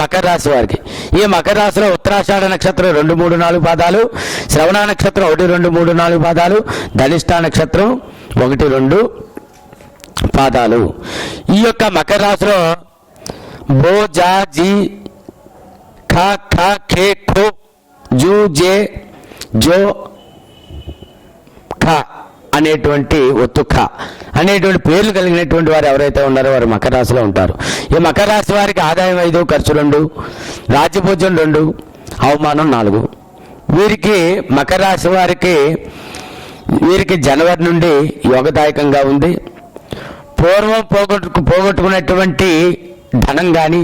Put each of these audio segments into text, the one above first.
మకర రాశి వారికి. ఈ మకర రాశిలో ఉత్తరాషాఢ నక్షత్రం రెండు మూడు నాలుగు పాదాలు శ్రవణ నక్షత్రం ఒకటి రెండు మూడు నాలుగు పాదాలు ధనిష్ట నక్షత్రం ఒకటి రెండు పాదాలు. ఈ యొక్క మకర రాశిలో బో జా జీ ఖా ఖా ఖే ఖో జూ జే జో అనేటువంటి ఒత్తుక్క అనేటువంటి పేర్లు కలిగినటువంటి వారు ఎవరైతే ఉన్నారో వారు మకర రాశిలో ఉంటారు. ఈ మకర రాశి వారికి ఆదాయం ఐదు ఖర్చు రెండు రాజ్యభోజనం రెండు అవమానం నాలుగు. వీరికి మకర రాశి వారికి వీరికి జనవరి నుండి యోగదాయకంగా ఉంది. పూర్వం పోగొట్టు పోగొట్టుకున్నటువంటి ధనం కానీ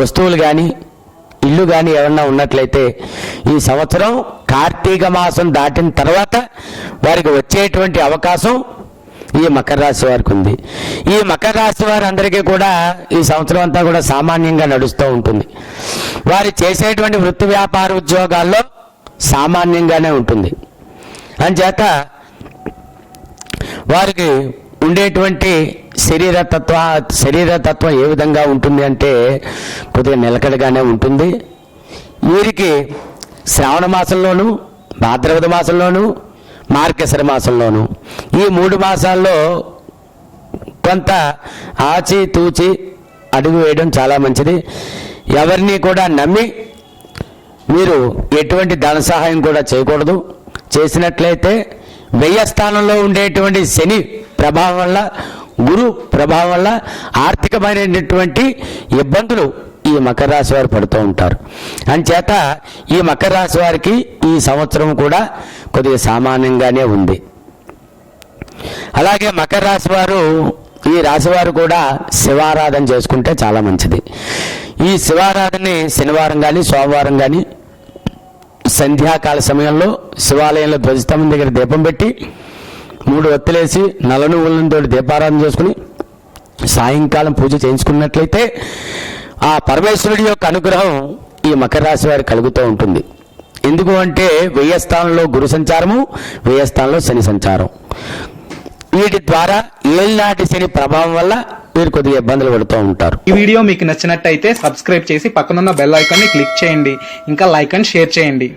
వస్తువులు కానీ ఇల్లు కానీ ఏమన్నా ఉన్నట్లయితే ఈ సంవత్సరం కార్తీక మాసం దాటిన తర్వాత వారికి వచ్చేటువంటి అవకాశం ఈ మకర రాశి వారికి ఉంది. ఈ మకర రాశి వారందరికీ కూడా ఈ సంవత్సరం అంతా కూడా సామాన్యంగా నడుస్తూ ఉంటుంది. వారు చేసేటువంటి వృత్తి వ్యాపార ఉద్యోగాల్లో సామాన్యంగానే ఉంటుంది. అంచేత వారికి ఉండేటువంటి శరీరతత్వ శరీరతత్వం ఏ విధంగా ఉంటుంది అంటే కొద్దిగా నిలకడగానే ఉంటుంది. వీరికి శ్రావణ మాసంలోను భాద్రపద మాసంలోను మార్గశిర మాసంలోను. ఈ మూడు మాసాల్లో కొంత ఆచి తూచి అడుగు వేయడం చాలా మంచిది. ఎవరిని కూడా నమ్మి మీరు ఎటువంటి ధన సహాయం కూడా చేయకూడదు. చేసినట్లయితే వ్యయ స్థానంలో ఉండేటువంటి శని ప్రభావం వల్ల గురు ప్రభావం వల్ల ఆర్థికమైనటువంటి ఇబ్బందులు ఈ మకర రాశి వారు పడుతూ ఉంటారు. అంచేత ఈ మకర రాశి వారికి ఈ సంవత్సరం కూడా కొద్దిగా సామాన్యంగానే ఉంది. అలాగే మకర రాశి వారు ఈ రాశివారు కూడా శివారాధన చేసుకుంటే చాలా మంచిది. ఈ శివారాధనని శనివారం కానీ సోమవారం కానీ సంధ్యాకాల సమయంలో శివాలయంలో ధ్వజస్తంభం దగ్గర దీపం పెట్టి మూడు ఒత్తులేసి నల్ల నువ్వులతో దీపారాధన చేసుకుని సాయంకాలం పూజ చేయించుకున్నట్లయితే ఆ పరమేశ్వరుడి యొక్క అనుగ్రహం ఈ మకర రాశి వారికి కలుగుతూ ఉంటుంది. ఎందుకు అంటే వెయ్యి స్థానంలో గురు సంచారము వెయ్యి స్థానంలో శని సంచారం. వీటి ద్వారా ఏళ్ళనాటి శని ప్రభావం వల్ల వీరు కొద్దిగా ఇబ్బందులు పడుతూ ఉంటారు. ఈ వీడియో మీకు నచ్చినట్టయితే సబ్స్క్రైబ్ చేసి పక్కనున్న బెల్ ఐకాన్ని క్లిక్ చేయండి. ఇంకా లైక్ అండ్ షేర్ చేయండి.